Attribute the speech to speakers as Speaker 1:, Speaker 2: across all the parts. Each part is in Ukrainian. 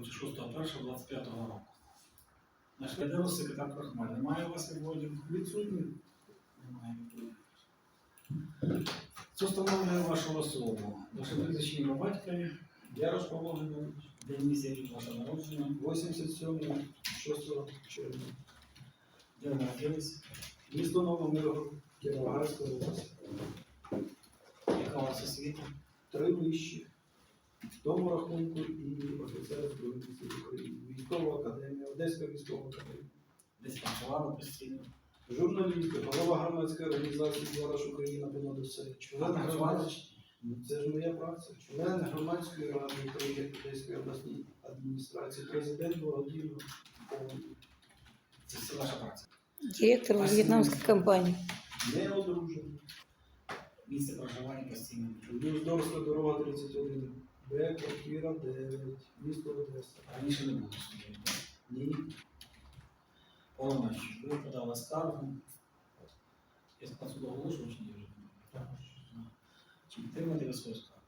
Speaker 1: 26.01.25 року. Наш лідер секретар Крахмаль. Немає у вас відводів?
Speaker 2: Відсутні.
Speaker 1: Немає відводів. Це встановлює вашу особу. Ваше прізвище ім'я батькові,
Speaker 2: Ярош Павло
Speaker 1: місяць рік вашого народження,
Speaker 2: 87 6 червня.
Speaker 1: де народились,
Speaker 2: Місто Новомиргород, Кіровоградська область.
Speaker 1: яка у вас освіта,
Speaker 2: Три вищі. В тому рахунку і офіцер Збройних сил України. Військова академія, Одеська військова академія.
Speaker 1: десь працювали постійно.
Speaker 2: Журналісти, голова громадської організації Двора Україна понад усе. Член громадської Це ж моя праця. Член громадської ради України Одеської обласній адміністрації, президент благодійного фонду.
Speaker 1: Це все ваша праця.
Speaker 3: Директор вьетнамской компании.
Speaker 2: Не одружений.
Speaker 1: Місце проживання постійно.
Speaker 2: Юздорська дорога 31. Б, квартира 9. Місто Одеса.
Speaker 1: Раніше не було судді.
Speaker 2: Ні.
Speaker 1: Полночі. Ви подали скаргу. Я сказав суду оголошував чи ні вже? Чи підтримати ви свою скаргу?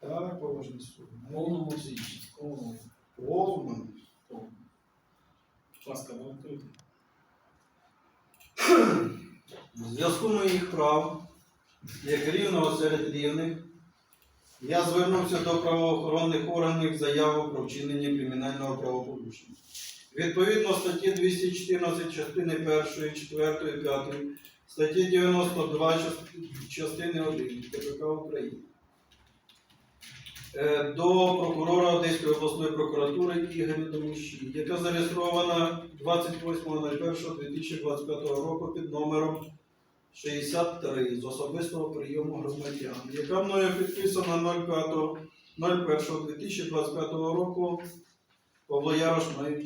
Speaker 2: Так, поважний суд.
Speaker 1: В повному обсязі, частково,
Speaker 2: Повно.
Speaker 1: повному. Будь ласка, ви.
Speaker 2: В зв'язку моїх прав, як рівного серед рівних, я звернувся до правоохоронних органів з заявою про вчинення кримінального правопорушення. Відповідно статті 214 частини 1, 4, 5, статті 92 частини 1 КПК України. Е, До прокурора Одеської обласної прокуратури Ігоря Домущі, яка зареєстрована 28.01.2025 року під номером 63 з особистого прийому громадян, яка мною підписана 05.01.2025 року Павло Ярош має.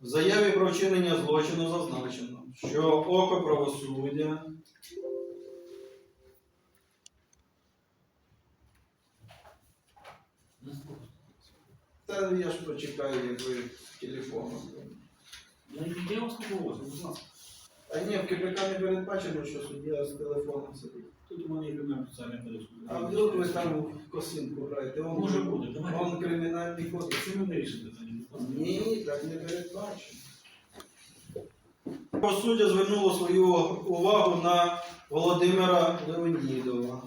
Speaker 2: В заяві про вчинення злочину зазначено, що око правосуддя Та я ж почекаю, як ви телефоном.
Speaker 1: Я, не повозив, будь ласка.
Speaker 2: А ні, в КПК не передбачено, що суддя з телефоном сидить.
Speaker 1: Тут у мене є кримінальний соціальний кодекс.
Speaker 2: А вдруг ви там в косинку граєте? Он,
Speaker 1: Може бути, давайте.
Speaker 2: Он кримінальний кодекс.
Speaker 1: Це не вирішити питання. будь.
Speaker 2: Ні, так не передбачено. Правосуддя звернуло свою увагу на Володимира Леонідова,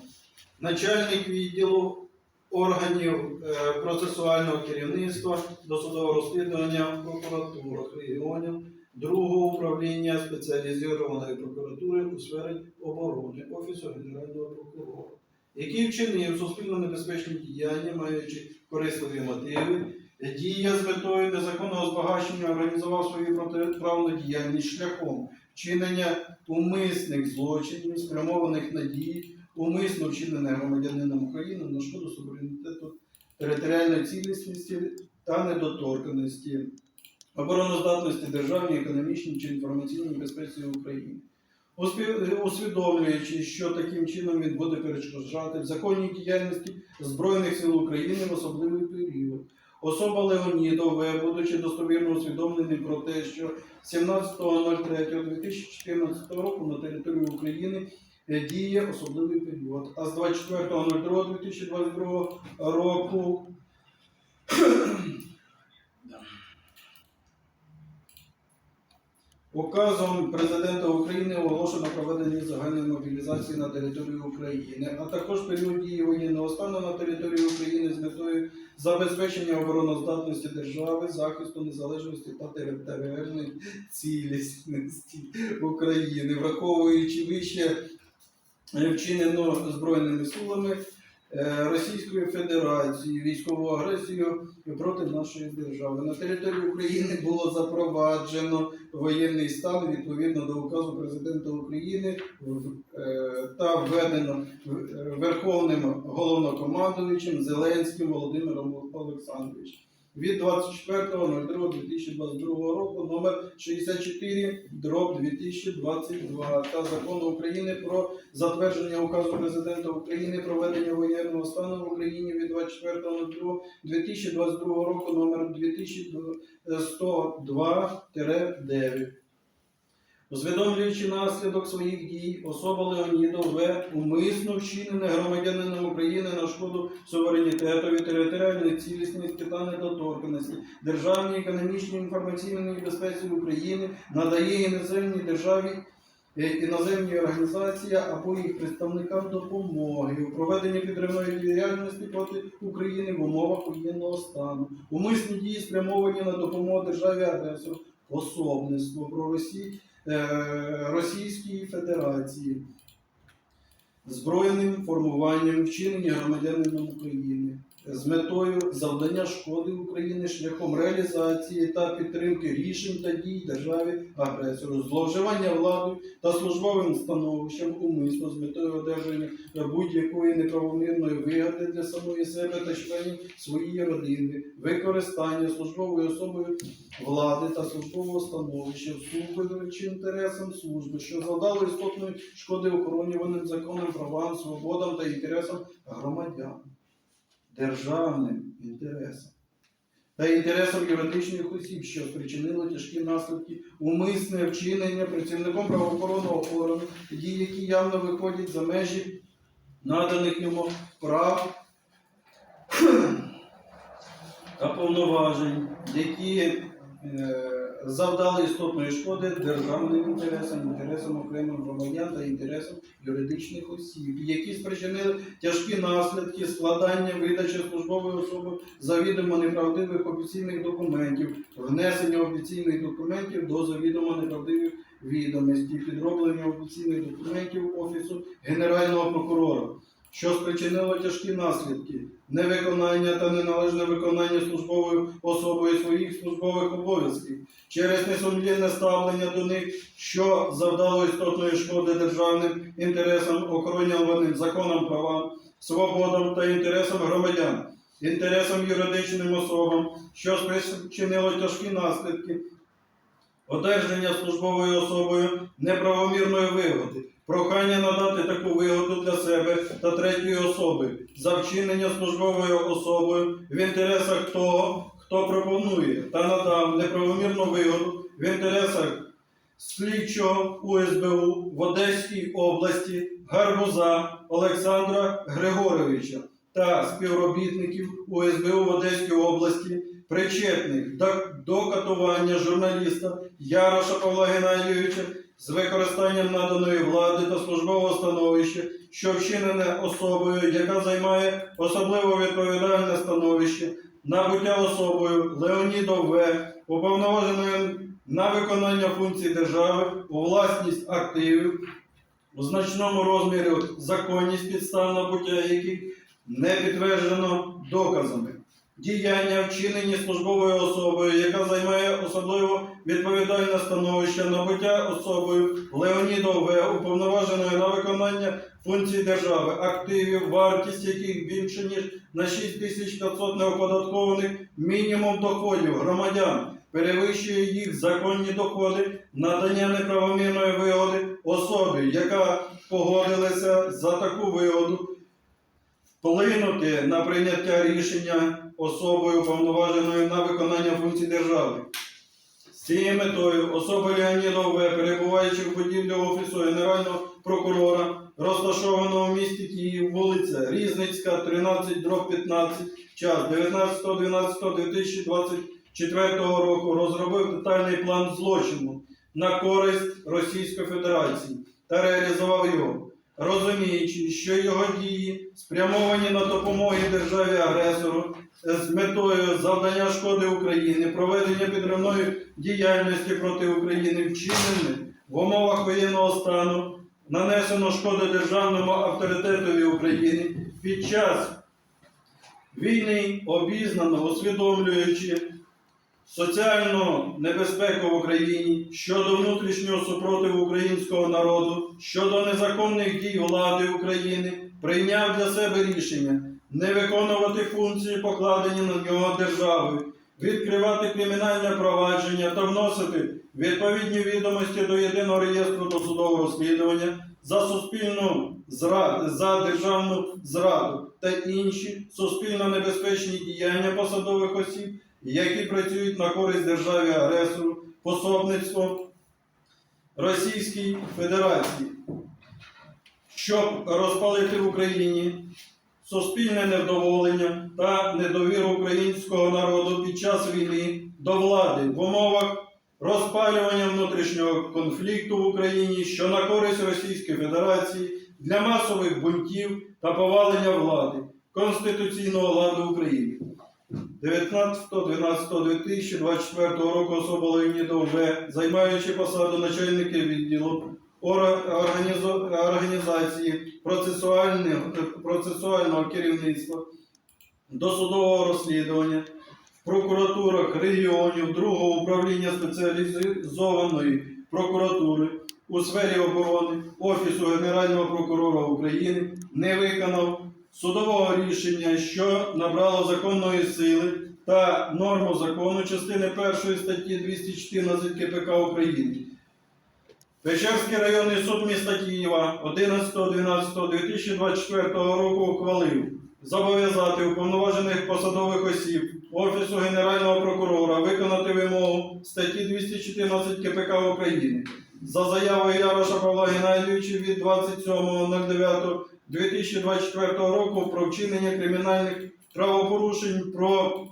Speaker 2: начальник відділу органів е, процесуального керівництва досудового розслідування в прокуратурах регіонів другого управління спеціалізованої прокуратури у сфері оборони Офісу Генерального прокурора, який вчинив суспільно небезпечні діяння, маючи корисливі мотиви, дія з метою незаконного збагачення організував свою протиправну діяльність шляхом вчинення умисних злочинів, спрямованих на дії, умисно вчинене громадянином України на шкоду суверенітету, територіальної цілісності та недоторканості, обороноздатності державній, економічній чи інформаційній безпеці України. Усвідомлюючи, що таким чином він буде перешкоджати в законній діяльності Збройних сил України в особливий період. Особа Леонідов, будучи достовірно усвідомлений про те, що 17.03.2014 року на території України е, діє особливий період, а з 24.02.2022 року Указом президента України оголошено проведення загальної мобілізації на території України, а також період дії воєнного стану на території України з метою забезпечення обороноздатності держави, захисту незалежності та територіальної цілісності України, враховуючи вище е, вчинено збройними силами е, Російської Федерації військову агресію проти нашої держави. На території України було запроваджено воєнний стан відповідно до указу президента України е, та введено е, Верховним головнокомандуючим Зеленським Володимиром Олександровичем. Від 24.02.2022 року номер 64 дроб 2022 та закону України про затвердження указу президента України про введення воєнного стану в Україні від 24.02.2022 року номер 2102-9. Усвідомлюючи наслідок своїх дій, особа Леонідов В. умисно вчинене громадянином України на шкоду суверенітетові, територіальної цілісності та недоторканості, державній економічній інформаційній безпеці України надає іноземній державі е, іноземній організації або їх представникам допомоги у проведенні підривної діяльності проти України в умовах воєнного стану. Умисні дії спрямовані на допомогу державі агресору, про Е, Федерації, збройним формуванням вчинення громадянином України з метою завдання шкоди Україні шляхом реалізації та підтримки рішень та дій державі агресору, зловживання владою та службовим становищем умисно з метою одержання будь-якої неправомірної вигоди для самої себе та членів своєї родини, використання службовою особою влади та службового становища всупереч інтересам служби, що завдало істотної шкоди охоронюваним законом правам, свободам та інтересам громадян, державним інтересам. Та інтересам юридичних осіб, що спричинили тяжкі наслідки, умисне вчинення працівником правоохоронного органу, дії, які явно виходять за межі наданих йому прав та повноважень, які завдали істотної шкоди державним інтересам, інтересам окремих громадян та інтересам юридичних осіб, які спричинили тяжкі наслідки складання видачі службової особи завідомо неправдивих офіційних документів, внесення офіційних документів до завідомо неправдивих відомостей, підроблення офіційних документів Офісу Генерального прокурора, що спричинило тяжкі наслідки, невиконання та неналежне виконання службовою особою своїх службових обов'язків. Через несумлінне ставлення до них, що завдало істотної шкоди державним інтересам, охоронюваним законом правам, свободам та інтересам громадян, інтересам юридичним особам, що спричинило тяжкі наслідки, одержання службовою особою неправомірної вигоди, прохання надати таку вигоду для себе та третьої особи за вчинення службовою особою в інтересах того, хто пропонує та надав неправомірну вигоду в інтересах слідчого УСБУ в Одеській області Гарбуза Олександра Григоровича та співробітників УСБУ в Одеській області, причетних до, катування журналіста Яроша Павла Геннадійовича з використанням наданої влади та службового становища, що вчинене особою, яка займає особливо відповідальне становище, набуття особою Леонідов В. уповноваженою на виконання функцій держави у власність активів у значному розмірі законність підстав набуття яких не підтверджено доказами. Діяння, вчинені службовою особою, яка займає особливо відповідальне становище, набуття особою Леонідов В. уповноваженою на виконання функцій держави, активів, вартість яких більше ніж на 6500 неоподаткованих мінімум доходів громадян, перевищує їх законні доходи, надання неправомірної вигоди особі, яка погодилася за таку вигоду, вплинути на прийняття рішення особою повноваженою на виконання функцій держави. З цією метою особа Леонідов В., перебуваючи в будівлі Офісу Генерального прокурора, розташованого в місті Київ, вулиця Різницька, 13, дроб 15, час 19.12.2024 року розробив детальний план злочину на користь Російської Федерації та реалізував його, розуміючи, що його дії спрямовані на допомоги державі агресору з метою завдання шкоди Україні, проведення підривної діяльності проти України вчинені в умовах воєнного стану, нанесено шкоди державному авторитетові України під час війни, обізнано, усвідомлюючи соціальну небезпеку в Україні щодо внутрішнього супротиву українського народу, щодо незаконних дій влади України, прийняв для себе рішення не виконувати функції, покладені на нього державою, відкривати кримінальне провадження та вносити відповідні відомості до єдиного реєстру досудового розслідування за суспільну зраду, за державну зраду та інші суспільно небезпечні діяння посадових осіб, які працюють на користь державі агресору, пособництво, Російській Федерації, щоб розпалити в Україні суспільне невдоволення та недовіру українського народу під час війни до влади в умовах розпалювання внутрішнього конфлікту в Україні, що на користь Російської Федерації для масових бунтів та повалення влади конституційного ладу України. 19.12.2024 року особа Леонідов В., займаючи посаду начальника відділу організації процесуального, процесуального керівництва досудового розслідування в прокуратурах регіонів другого управління спеціалізованої прокуратури у сфері оборони Офісу Генерального прокурора України не виконав судового рішення, що набрало законної сили та норму закону частини 1 статті 214 КПК України. Печерський районний суд міста Києва 11.12.2024 року ухвалив зобов'язати уповноважених посадових осіб Офісу Генерального прокурора виконати вимогу статті 214 КПК України за заявою Яроша Павла Геннадійовича від 27.09.2024 року про вчинення кримінальних правопорушень про,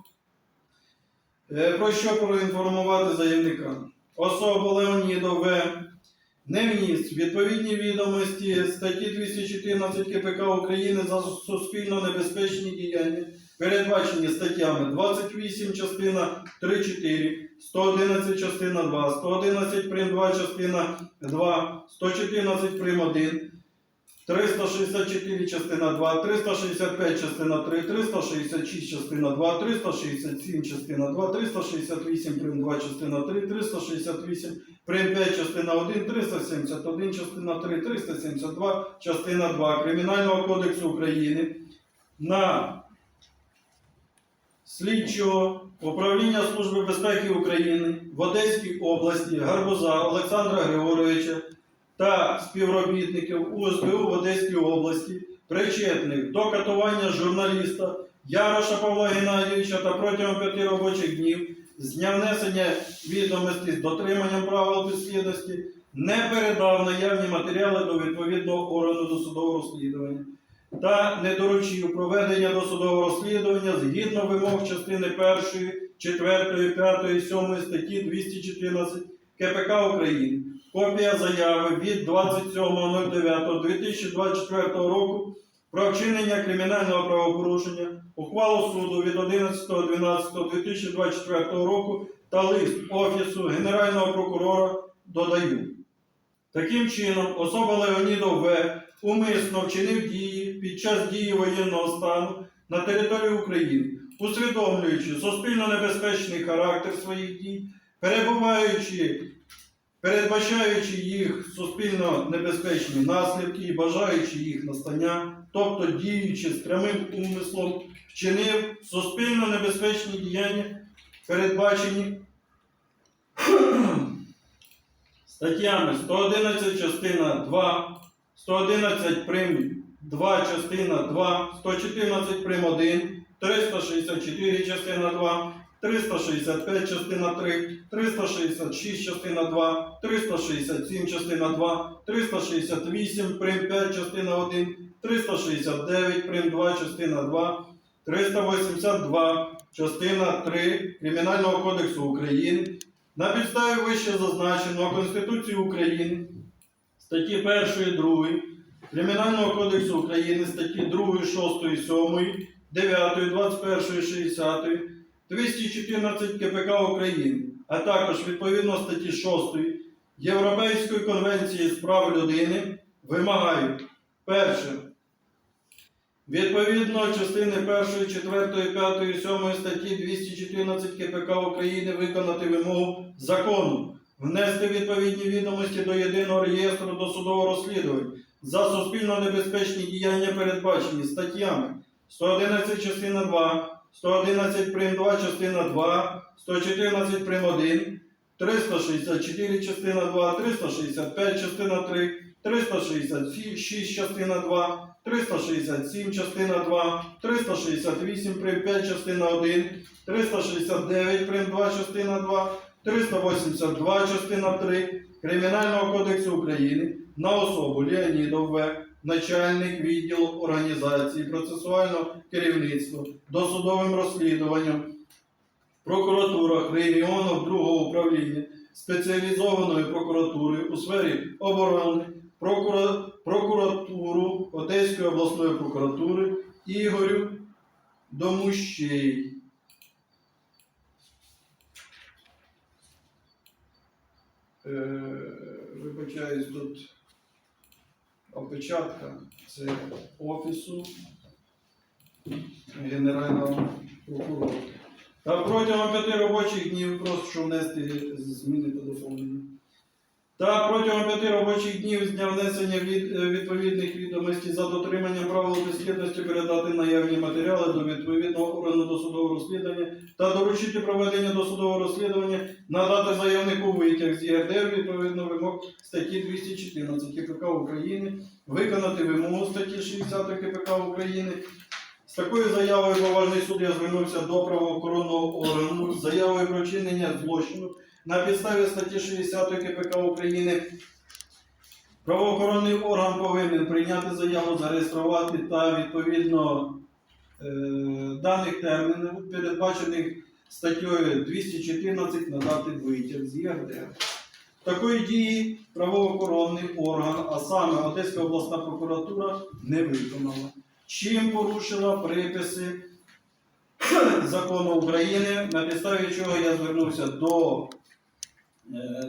Speaker 2: е, про що проінформувати заявника. Особа Леонідов не вніс відповідні відомості статті 214 КПК України за суспільно небезпечні діяння, передбачені статтями 28 частина 3-4, 111 частина 2, 111 прим 2 частина 2, 114 прим 1, 364 частина 2, 365 частина 3, 366 частина 2, 367 частина 2, 368 прим. 2 частина 3, 368 прим. 5 частина 1, 371 частина 3, 372 частина 2 Кримінального кодексу України на слідчого управління Служби безпеки України в Одеській області Гарбуза Олександра Григоровича та співробітників УСБУ в Одеській області, причетних до катування журналіста Яроша Павла Геннадійовича та протягом п'яти робочих днів з дня внесення відомостей з дотриманням правил підслідності не передав наявні матеріали до відповідного органу досудового розслідування та не доручив проведення досудового розслідування згідно вимог частини 1, 4, 5, 7 статті 214 КПК України. Копія заяви від 27.09.2024 року про вчинення кримінального правопорушення, ухвалу суду від 11.12.2024 року та лист Офісу Генерального прокурора додаю. Таким чином, особа Леонідов В. умисно вчинив дії під час дії воєнного стану на території України, усвідомлюючи суспільно небезпечний характер своїх дій, перебуваючи, передбачаючи їх суспільно небезпечні наслідки і бажаючи їх настання, тобто діючи з прямим умислом, вчинив суспільно небезпечні діяння, передбачені статтями 111 частина 2, 111 прим. 2 частина 2, 114 прим. 1, 364 частина 2, 365 частина 3, 366 частина 2, 367 частина 2, 368 прим 5 частина 1, 369 прим 2 частина 2, 382 частина 3 Кримінального кодексу України. На підставі вище зазначеного Конституції України, статті 1 і 2, Кримінального кодексу України, статті 2, 6, 7, 9, 21, 60, 214 КПК України, а також відповідно статті 6 Європейської конвенції з прав людини вимагають перше. Відповідно частини 1, 4, 5, 7 статті 214 КПК України виконати вимогу закону, внести відповідні відомості до єдиного реєстру досудового розслідування за суспільно небезпечні діяння, передбачені статтями 111 частина 2, 111 прим. 2 частина 2, 114 прим. 1, 364 частина 2, 365 частина 3, 366 частина 2, 367 частина 2, 368 прим. 5 частина 1, 369 прим. 2 частина 2, 382 частина 3 Кримінального кодексу України на особу Леонідов В., начальник відділу організації процесуального керівництва досудовим розслідуванням в прокуратурах регіону другого управління спеціалізованої прокуратури у сфері оборони, прокура- прокуратуру Одеської обласної прокуратури Ігорю Домущей. Е, Вибачаюсь, тут опечатка. Це офісу Генерального прокурора. Та протягом п'яти робочих днів прошу внести зміни до доповнення. Та протягом п'яти робочих днів з дня внесення від, е, відповідних відомостей за дотриманням правил безслідності передати наявні матеріали до відповідного органу досудового розслідування та доручити проведення досудового розслідування, надати заявнику витяг з ЄРДР відповідно вимог статті 214 КПК України, виконати вимогу статті 60 КПК України. З такою заявою поважний суд я звернувся до правоохоронного органу з заявою про вчинення злочину на підставі статті 60 КПК України. Правоохоронний орган повинен прийняти заяву, зареєструвати та відповідно е, даних термінів, передбачених статтею 214, надати витяг з ЄРДР. Такої дії правоохоронний орган, а саме Одеська обласна прокуратура, не виконала. Чим порушила приписи закону України, на підставі чого я звернувся до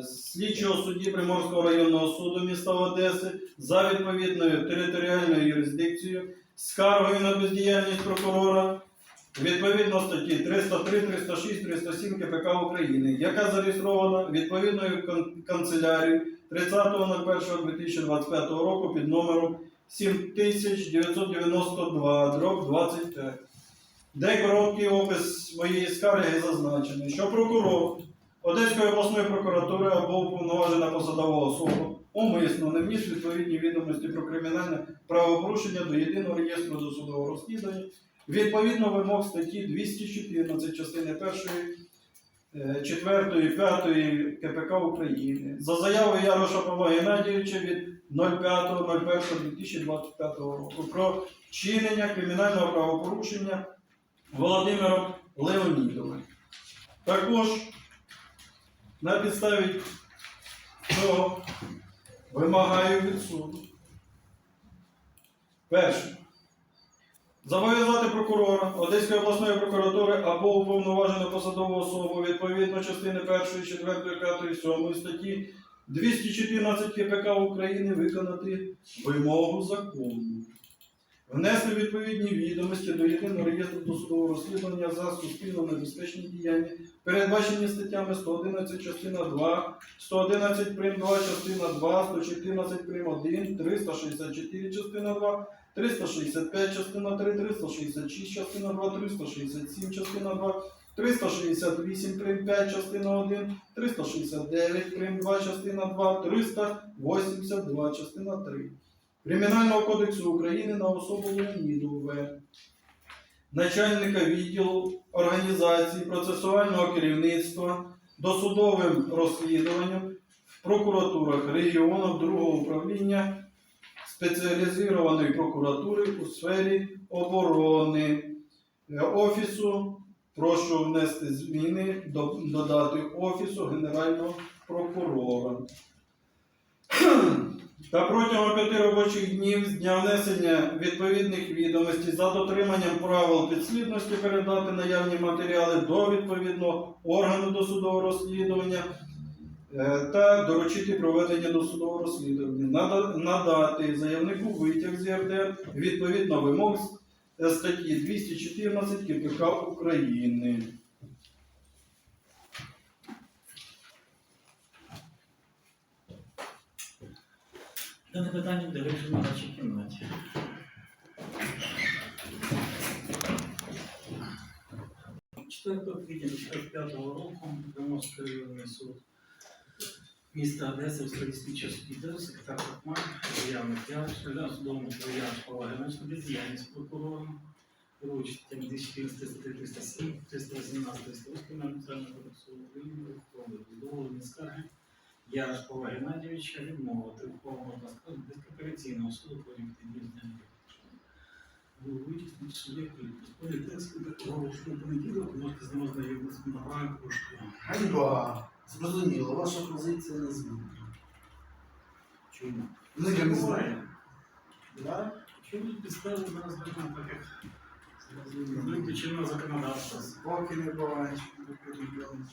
Speaker 2: слідчого судді Приморського районного суду міста Одеси за відповідною територіальною юрисдикцією, скаргою на бездіяльність прокурора відповідно статті 303, 306, 307 КПК України, яка зареєстрована відповідною кан- канцелярією 30.01.2025 року під номером 7992 дроб 25. Де короткий опис моєї скарги зазначений, що прокурор Одеської обласної прокуратури або уповноважена посадова особа умисно не вніс відповідні відомості про кримінальне правопорушення до єдиного реєстру досудового розслідування відповідно вимог статті 214 частини 1, 4, 5 КПК України за заявою Яроша Павла Геннадійовича від 05.01.2025 року про вчинення кримінального правопорушення Володимиром Леонідовим. Також на підставі цього вимагаю від суду. Перше. Зобов'язати прокурора Одеської обласної прокуратури або уповноважену посадову особу відповідно частини 1, 4, 5, 7 статті 214 КПК України виконати вимогу закону. Внести відповідні відомості до єдиного реєстру досудового розслідування за суспільно небезпечні діяння, передбачені статтями 111 частина 2, 111 прим. 2 частина 2, 114 прим. 1, 364 частина 2, 365 частина 3, 366 частина 2, 367 частина 2, 368 прим. 5 частина 1, 369 прим. 2 частина 2, 382 частина 3. Кримінального кодексу України на особу Леоніду В. Начальника відділу організації процесуального керівництва досудовим розслідуванням в прокуратурах регіону другого управління спеціалізованої прокуратури у сфері оборони Е, офісу. Прошу внести зміни, до- додати офісу Генерального прокурора. Та протягом п'яти робочих днів з дня внесення відповідних відомостей за дотриманням правил підслідності передати наявні матеріали до відповідного органу досудового розслідування е, та доручити проведення досудового розслідування, надати заявнику витяг з ЄРДР відповідно вимог статті 214 КПК України.
Speaker 1: Дане питання буде вирішено в нашій кімнаті. Четвертого квітня 2005 року Приморський районний суд міста Одеси в справі слідчого спідеру, секретар Кохман, заявник я, член судовому проявляв Павлович на бездіяльність прокурора, статтями 214 статті 307, 318, 308 Національного кодексу України, про дозволені скарги Яшкова Геннадійовича відмовити ухвалу та дискримінаційного суду про відповідні Було вичислити суб'єкти відповідні тексту такого, що понеділок можете з ним ознайомитися на програмі коштує.
Speaker 2: Ганьба. Зрозуміло, ваша позиція не змінена.
Speaker 1: Чому?
Speaker 2: Ну, я не знаю. Да?
Speaker 1: Чому підстави зараз розглядаємо так, як виключено законодавство?
Speaker 2: Поки не буває, Дмитро Михайлович.